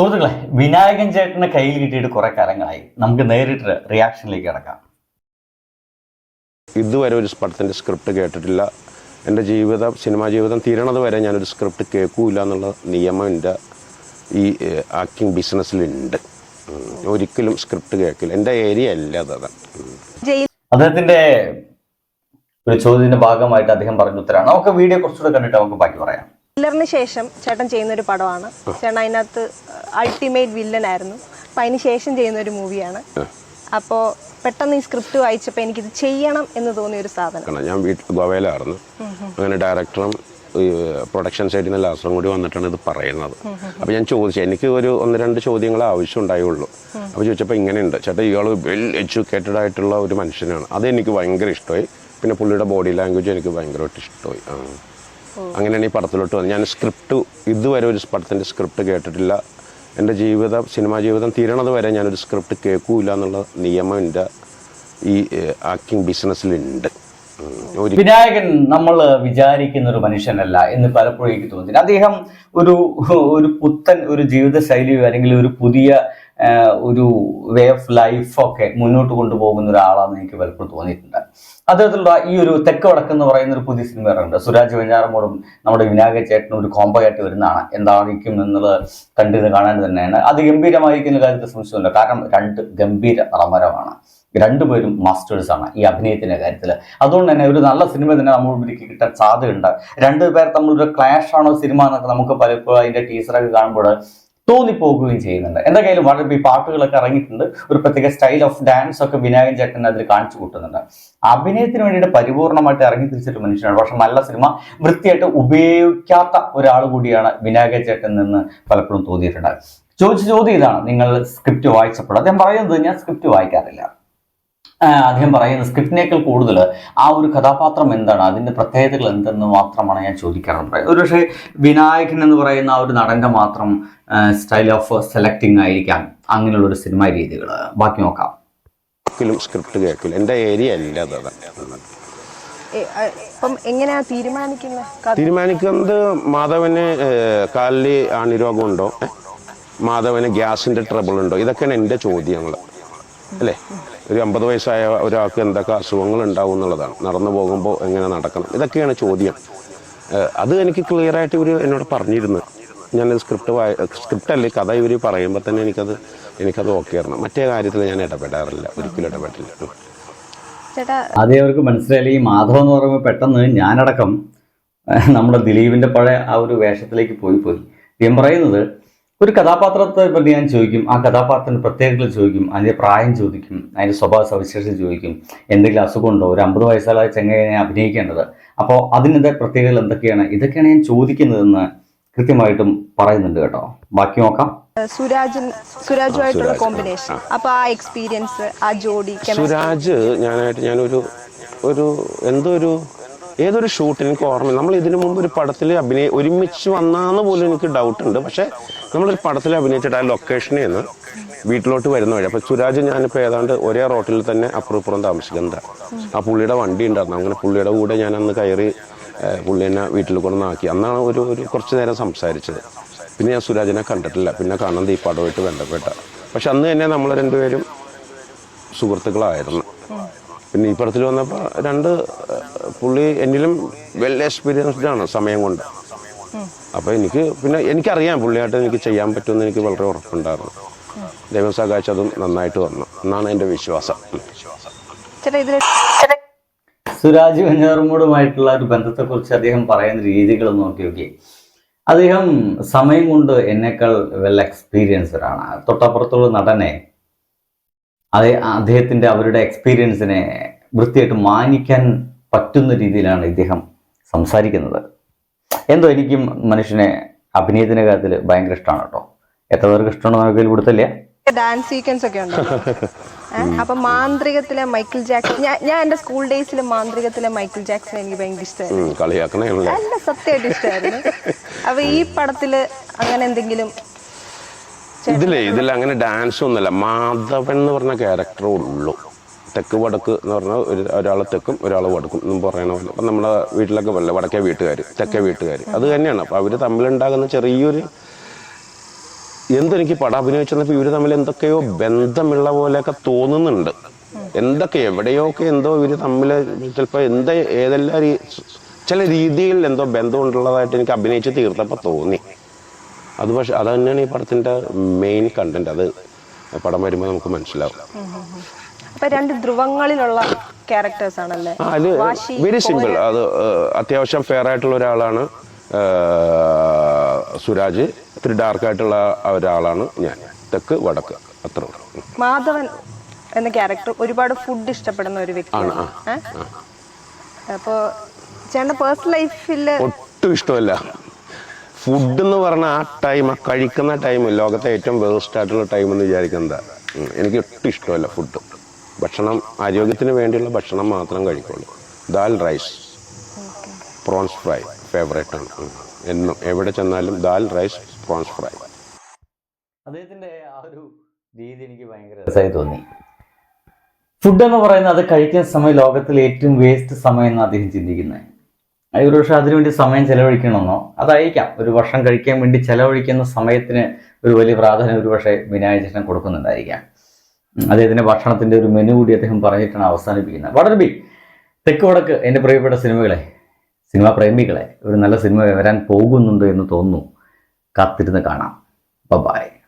സുഹൃത്തുക്കളെ വിനായകൻ ചേട്ടന് കയ്യിൽ കിട്ടിയിട്ട് കുറെ കാലങ്ങളായി. നമുക്ക് നേരിട്ട് റിയാക്ഷനിലേക്ക് കിടക്കാം. ഇതുവരെ ഒരു പടത്തിന്റെ സ്ക്രിപ്റ്റ് കേട്ടിട്ടില്ല. എന്റെ ജീവിതം സിനിമാ ജീവിതം തീരണത് വരെ ഞാനൊരു സ്ക്രിപ്റ്റ് കേൾക്കൂല എന്നുള്ള നിയമം എന്റെ ഈ ആക്ടിങ് ബിസിനസ്സിലുണ്ട്. ഒരിക്കലും സ്ക്രിപ്റ്റ് കേൾക്കില്ല. എന്റെ ഏരിയ അല്ല അതാണ്. അദ്ദേഹത്തിന്റെ ഒരു ചോദ്യത്തിന്റെ ഭാഗമായിട്ട് അദ്ദേഹം പറഞ്ഞ ഉത്തരമാണ് നമുക്ക് വീഡിയോ കുറച്ചുകൂടെ കണ്ടിട്ട് നമുക്ക് ബാക്കി പറയാം. വില്ലറിന് ശേഷം ചേട്ടൻ ചെയ്യുന്ന ഒരു പടമാണ് ചേട്ടൻ അതിനകത്ത് അൾട്ടിമേറ്റ് വില്ലൻ ആയിരുന്നു. അപ്പൊ അതിന് ശേഷം ചെയ്യുന്ന ഒരു മൂവിയാണ് അപ്പോ പെട്ടെന്ന് ഈ സ്ക്രിപ്റ്റ് വായിച്ചപ്പോൾ എനിക്കിത് ചെയ്യണം എന്ന് തോന്നിയ ഒരു സാധനം. ഞാൻ വീട്ടിൽ ഗോവയിലായിരുന്നു. അങ്ങനെ ഡയറക്ടറും പ്രൊഡക്ഷൻ സൈഡിൽ നിന്ന് ലാസ്റ്ററും കൂടി വന്നിട്ടാണ് ഇത് പറയുന്നത്. അപ്പോൾ ഞാൻ ചോദിച്ചു എനിക്ക് ഒരു ഒന്ന് രണ്ട് ചോദ്യങ്ങൾ ആവശ്യം ഉണ്ടായുള്ളൂ. അപ്പോൾ ചോദിച്ചപ്പോൾ ഇങ്ങനെയുണ്ട്. ചേട്ടാ ഇയാൾ വെൽ എഡ്യൂക്കേറ്റഡ് ആയിട്ടുള്ള ഒരു മനുഷ്യനാണ്. അതെനിക്ക് ഭയങ്കര ഇഷ്ടമായി. പിന്നെ പുള്ളിയുടെ ബോഡി ലാംഗ്വേജ് എനിക്ക് ഭയങ്കരമായിട്ട് ഇഷ്ടമായി. അങ്ങനെയാണ് ഈ പടത്തിലോട്ട് വന്നത്. ഞാൻ സ്ക്രിപ്റ്റ് ഇതുവരെ ഒരു പടത്തിന്റെ സ്ക്രിപ്റ്റ് കേട്ടിട്ടില്ല. എന്റെ ജീവിതം സിനിമാ ജീവിതം തീരണത് വരെ ഞാനൊരു സ്ക്രിപ്റ്റ് കേൾക്കൂല എന്നുള്ള നിയമം എന്റെ ഈ ആക്ടിങ് ബിസിനസ്സിലുണ്ട് വിനായകൻ നമ്മൾ വിചാരിക്കുന്ന ഒരു മനുഷ്യനല്ല എന്ന് പലപ്പോഴും എനിക്ക് തോന്നി അദ്ദേഹം ഒരു ഒരു പുത്തൻ ഒരു ജീവിത ശൈലിയോ അല്ലെങ്കിൽ ഒരു പുതിയ ഒരു വേ ഓഫ് ലൈഫ് ഒക്കെ മുന്നോട്ട് കൊണ്ടുപോകുന്ന ഒരാളാണെന്ന് എനിക്ക് പലപ്പോഴും തോന്നിയിട്ടുണ്ട്. അദ്ദേഹത്തിലുള്ള ഈ ഒരു തെക്ക് വടക്ക് എന്ന് പറയുന്ന ഒരു പുതിയ സിനിമ ഇറങ്ങുന്നുണ്ട് സുരാജ് വെഞ്ഞാറമോടും നമ്മുടെ വിനായക ചേട്ടനും ഒരു കോംബോ ആയിട്ട് വരുന്നതാണ്. എന്തായിരിക്കും എന്നുള്ളത് കണ്ടിരുന്ന് കാണാൻ തന്നെയാണ്. അത് ഗംഭീരമായിരിക്കുന്ന കാര്യത്തിൽ സംശയമില്ല കാരണം രണ്ട് ഗംഭീര നിറമരമാണ് രണ്ടുപേരും മാസ്റ്റേഴ്സാണ് ഈ അഭിനയത്തിന്റെ കാര്യത്തിൽ അതുകൊണ്ട് തന്നെ ഒരു നല്ല സിനിമ തന്നെ നമ്മൾ മുമ്പിലേക്ക് കിട്ടാൻ സാധ്യതയുണ്ട്. രണ്ടുപേർ തമ്മിലൊരു ക്ലാഷ് ആണോ സിനിമ എന്നൊക്കെ നമുക്ക് പലപ്പോഴും അതിന്റെ ടീച്ചറൊക്കെ കാണുമ്പോൾ തോന്നിപ്പോകുകയും ചെയ്യുന്നുണ്ട്. എന്തായാലും വളരെ ഈ പാട്ടുകളൊക്കെ ഇറങ്ങിയിട്ടുണ്ട്. ഒരു പ്രത്യേക സ്റ്റൈൽ ഓഫ് ഡാൻസ് ഒക്കെ വിനായകൻ ചേട്ടൻ അതിൽ കാണിച്ചു കൂട്ടുന്നുണ്ട്. അഭിനയത്തിന് വേണ്ടിയിട്ട് പരിപൂർണമായിട്ട് ഇറങ്ങി തിരിച്ചൊരു മനുഷ്യനാണ്. പക്ഷെ നല്ല സിനിമ വൃത്തിയായിട്ട് ഉപയോഗിക്കാത്ത ഒരാൾ കൂടിയാണ് വിനായകൻ ചേട്ടൻ നിന്ന് പലപ്പോഴും തോന്നിയിട്ടുണ്ട്. ചോദിച്ച ചോദ്യം ഇതാണ്. നിങ്ങൾ സ്ക്രിപ്റ്റ് വായിച്ചപ്പോൾ അദ്ദേഹം പറയുന്നത് ഞാൻ സ്ക്രിപ്റ്റ് വായിക്കാറില്ല. അദ്ദേഹം പറയുന്ന സ്ക്രിപ്റ്റിനേക്കാൾ കൂടുതൽ ആ ഒരു കഥാപാത്രം എന്താണ്? അതിന്റെ പ്രത്യേകതകൾ എന്തെന്ന് മാത്രമാണ് ഞാൻ ചോദിക്കാറുണ്ട് ഒരു പക്ഷേ വിനായകൻ എന്ന് പറയുന്ന ആ ഒരു നടന്റെ മാത്രം സ്റ്റൈൽ ഓഫ് സെലക്ടിങ് ആയിരിക്കാം അങ്ങനെയുള്ള ഒരു സിനിമാ രീതികൾ. ബാക്കി നോക്കാം. ഒരിക്കലും സ്ക്രിപ്റ്റ് കേൾക്കില്ല. എന്റെ ഏരിയ അല്ല എങ്ങനെയാ തീരുമാനിക്കുന്നത് തീരുമാനിക്കുന്നത് മാധവന് കാലിൽ കാലിൽ ആണിരോഗമുണ്ടോ മാധവന് ഗ്യാസിന്റെ ട്രബിൾ ഉണ്ടോ? ഇതൊക്കെയാണ് എന്റെ ചോദ്യങ്ങൾ. അല്ലേ? ഒരു അമ്പത് വയസ്സായ ഒരാൾക്ക് എന്തൊക്കെ അസുഖങ്ങൾ ഉണ്ടാവും എന്നുള്ളതാണ്. നടന്നു പോകുമ്പോൾ എങ്ങനെ നടക്കണം? ഇതൊക്കെയാണ് ചോദ്യം. അത് എനിക്ക് ക്ലിയർ ആയിട്ട് ഇവർ എന്നോട് പറഞ്ഞിരുന്നു. ഞാൻ സ്ക്രിപ്റ്റ് വായ സ്ക്രിപ്റ്റ് അല്ലേ കഥ ഇവർ പറയുമ്പോൾ തന്നെ എനിക്കത് എനിക്കത് ഓക്കെ ആയിരുന്നു. മറ്റേ കാര്യത്തിൽ ഞാൻ ഇടപെടാറില്ല. ഒരിക്കലും ഇടപെട്ടില്ല. അതേ ആദ്യം അവർക്ക് മനസ്സിലായി ഈ മാധവ് എന്ന് പറയുമ്പോൾ പെട്ടെന്ന് ഞാനടക്കം നമ്മുടെ ദിലീപിന്റെ പഴയ ആ ഒരു വേഷത്തിലേക്ക് പോയി പോയി. ഞാൻ പറയുന്നത് ഒരു കഥാപാത്രത്തെ പറ്റി ഞാൻ ചോദിക്കും ആ കഥാപാത്രത്തിന്റെ പ്രത്യേകതകൾ ചോദിക്കും അതിന്റെ പ്രായം ചോദിക്കും അതിന്റെ സ്വഭാവ സവിശേഷത ചോദിക്കും എന്തെങ്കിലും അസുഖമുണ്ടോ? ഒരു അമ്പത് വയസ്സുള്ള ചെങ്ങനെ അഭിനയിക്കേണ്ടത്. അപ്പോൾ അതിന്റെ പ്രത്യേകതകൾ എന്തൊക്കെയാണ്? ഇതൊക്കെയാണ് ഞാൻ ചോദിക്കുന്നതെന്ന് കൃത്യമായിട്ടും പറയുന്നുണ്ട് കേട്ടോ. ബാക്കി നോക്കാം. സുരാജ് സുരാജുമായിട്ടുള്ള കോമ്പിനേഷൻ. അപ്പൊ ആ എക്സ്പീരിയൻസ് ആ ജോഡി. സുരാജ് ഞാനായിട്ട് ഞാനൊരു ഒരു എന്തോ ഒരു ഏതൊരു ഷൂട്ട് എനിക്ക് ഓർമ്മ നമ്മൾ ഇതിനു മുമ്പ് ഒരു പടത്തിൽ അഭിനയ ഒരുമിച്ച് വന്നാന്ന് പോലും എനിക്ക് ഡൗട്ട് ഉണ്ട്. പക്ഷെ നമ്മളൊരു പടത്തിൽ അഭിനയിച്ചിട്ട് ആ ലൊക്കേഷനിൽ നിന്ന് വീട്ടിലോട്ട് വരുന്ന വഴി. അപ്പോൾ സുരാജ് ഞാനിപ്പോൾ ഏതാണ്ട് ഒരേ റോട്ടിൽ തന്നെ അപ്പുറപ്പുറം താമസിക്കുന്നതാണ് ആ പുള്ളിയുടെ വണ്ടി ഉണ്ടായിരുന്നു. അങ്ങനെ പുള്ളിയുടെ കൂടെ ഞാൻ അന്ന് കയറി പുള്ളി എന്നെ വീട്ടിൽ കൊണ്ടുവന്നാക്കി അന്നാണ് ഒരു ഒരു കുറച്ച് നേരം സംസാരിച്ചത്. പിന്നെ ഞാൻ സുരാജിനെ കണ്ടിട്ടില്ല. പിന്നെ കാണുന്നത് ഈ പടമായിട്ട് ബന്ധപ്പെട്ട. പക്ഷെ അന്ന് തന്നെ നമ്മൾ രണ്ടുപേരും സുഹൃത്തുക്കളായിരുന്നു. പിന്നെ ഈ പടത്തിൽ വന്നപ്പോൾ രണ്ട് പുള്ളി എന്നിലും വെൽ എക്സ്പീരിയൻസ്ഡ് ആണ് സമയം കൊണ്ട്. അപ്പോൾ എനിക്ക് പിന്നെ എനിക്കറിയാം പുള്ളിയായിട്ട് എനിക്ക് ചെയ്യാൻ പറ്റുമെന്ന് എനിക്ക് വളരെ ഉറപ്പുണ്ടായിരുന്നു. ദൈവം സഹായിച്ചതും നന്നായിട്ട് വന്നു. എന്നാണ് എന്റെ വിശ്വാസം. സുരാജ് വെഞ്ഞാറുമൂടുമായിട്ടുള്ള ഒരു ബന്ധത്തെക്കുറിച്ച് അദ്ദേഹം പറയുന്ന രീതികൾ നോക്കി നോക്കി. അദ്ദേഹം സമയം കൊണ്ട് എന്നേക്കാൾ വെൽ എക്സ്പീരിയൻസ്ഡാണ്. തൊട്ടപ്പുറത്തുള്ള നടനെ അതേ അദ്ദേഹത്തിന്റെ അവരുടെ എക്സ്പീരിയൻസിനെ വൃത്തിയായിട്ട് മാനിക്കാൻ പറ്റുന്ന രീതിയിലാണ് ഇദ്ദേഹം സംസാരിക്കുന്നത്. എന്തോ എനിക്കും മനുഷ്യനെ അഭിനയത്തിന്റെ കാര്യത്തിൽ ഭയങ്കര ഇഷ്ടമാണ് കേട്ടോ. എത്ര പേർക്ക് ഇഷ്ടമാണോ നമുക്ക് കൊടുത്തില്ല. ഡാൻസ് സീക്വൻസ് ഒക്കെ ഉണ്ട് അപ്പൊ മാന്ത്രികത്തിലെ മൈക്കിൾ ജാക്സൺ ഞാൻ എന്റെ സ്കൂൾ ഡേയ്സിലെ മാന്ത്രികത്തിലെ മൈക്കിൾ ജാക്സൺ എനിക്ക് ഭയങ്കര ഇഷ്ടമായിരുന്നു നല്ല സത്യമായിട്ട് ഇഷ്ടമായിരുന്നു അപ്പൊ ഈ പടത്തിൽ അങ്ങനെ എന്തെങ്കിലും ഇതിലേ ഇതിൽ അങ്ങനെ ഡാൻസ് ഒന്നുമല്ല. മാധവൻ എന്ന് പറഞ്ഞ ക്യാരക്ടറേ ഉള്ളൂ. തെക്ക് വടക്ക് എന്ന് പറഞ്ഞാൽ ഒരു ഒരാൾ തെക്കും ഒരാൾ വടക്കും എന്നും പറയണ പോലെ. അപ്പം നമ്മുടെ വീട്ടിലൊക്കെ പോലെ വടക്കേ വീട്ടുകാർ തെക്കേ വീട്ടുകാർ അത് തന്നെയാണ്. അപ്പം അവർ തമ്മിലുണ്ടാകുന്ന ചെറിയൊരു എന്തെനിക്ക് പടം അഭിനയിച്ചപ്പോൾ ഇവർ തമ്മിൽ എന്തൊക്കെയോ ബന്ധമുള്ള പോലെയൊക്കെ തോന്നുന്നുണ്ട്. എന്തൊക്കെ എവിടെയൊക്കെ എന്തോ ഇവർ തമ്മിൽ ചിലപ്പോൾ എന്താ ഏതെല്ലാം ചില രീതിയിൽ എന്തോ ബന്ധമുണ്ടുള്ളതായിട്ട് എനിക്ക് അഭിനയിച്ച് തീർത്തപ്പോൾ തോന്നി. അത് പക്ഷെ അത് തന്നെയാണ് ഈ പടത്തിന്റെ മെയിൻ കണ്ടന്റ് അത് പടം വരുമ്പോൾ നമുക്ക് മനസ്സിലാവും. അപ്പൊ രണ്ട് ധ്രുവങ്ങളിലുള്ള ക്യാരക്ടേഴ്സ് ആണല്ലേ? അത് വെരി സിമ്പിൾ അത് അത്യാവശ്യം ഫെയർ ആയിട്ടുള്ള ഒരാളാണ് സുരാജ്. ഇത്തിരി ഡാർക്കായിട്ടുള്ള ഒരാളാണ് ഞാൻ. തെക്ക് വടക്ക് അത്ര മാധവൻ എന്ന ക്യാരക്ടർ ഒരുപാട് ഫുഡ് ഇഷ്ടപ്പെടുന്ന ഒരു വ്യക്തിയാണ്? അപ്പോ ചേട്ടന്റെ പേഴ്സണൽ ലൈഫിൽ ഒട്ടും ഇഷ്ടമല്ല. ഫുഡ് എന്ന് പറഞ്ഞ ആ ടൈം ആ കഴിക്കുന്ന ടൈം ലോകത്തെ ഏറ്റവും വേസ്റ്റ് ആയിട്ടുള്ള ടൈം എന്ന് വിചാരിക്കുന്നത്. ഉം. എനിക്ക് ഒട്ടും ഇഷ്ടമല്ല ഫുഡ് ഭക്ഷണം ആരോഗ്യത്തിന് വേണ്ടിയുള്ള ഭക്ഷണം മാത്രം കഴിക്കുള്ളൂ. Dal rice. Prawns fry favourite ആണ്. എന്നും എവിടെ ചെന്നാലും ദാൽ റൈസ് പ്രോൺസ് ഫ്രൈ. അദ്ദേഹത്തിന്റെ ആ ഒരു രീതി എനിക്ക് ഭയങ്കര രസമായി തോന്നി. ഫുഡ് എന്ന് പറയുന്നത് അത് കഴിക്കുന്ന സമയം ലോകത്തിലെ ഏറ്റവും വേസ്റ്റ് സമയം എന്ന് അദ്ദേഹം ചിന്തിക്കുന്നത്. ഒരു പക്ഷേ അതിനുവേണ്ടി സമയം ചെലവഴിക്കണമെന്നോ അതായിരിക്കാം. ഒരു വർഷം കഴിക്കാൻ വേണ്ടി ചെലവഴിക്കുന്ന സമയത്തിന് ഒരു വലിയ പ്രാധാന്യം ഒരു പക്ഷേ വിനായകൃഷ്ണൻ കൊടുക്കുന്നുണ്ടായിരിക്കാം. ഉം, അദ്ദേഹത്തിന്റെ ഭക്ഷണത്തിന്റെ ഒരു മെനു കൂടി അദ്ദേഹം പറഞ്ഞിട്ടാണ് അവസാനിപ്പിക്കുന്നത്. വളരെ ബി തെക്ക് വടക്ക് എന്റെ പ്രിയപ്പെട്ട സിനിമകളെ സിനിമാ പ്രേമികളെ ഒരു നല്ല സിനിമ വരാൻ പോകുന്നുണ്ട് എന്ന് തോന്നുന്നു. കാത്തിരുന്ന് കാണാം. ബൈ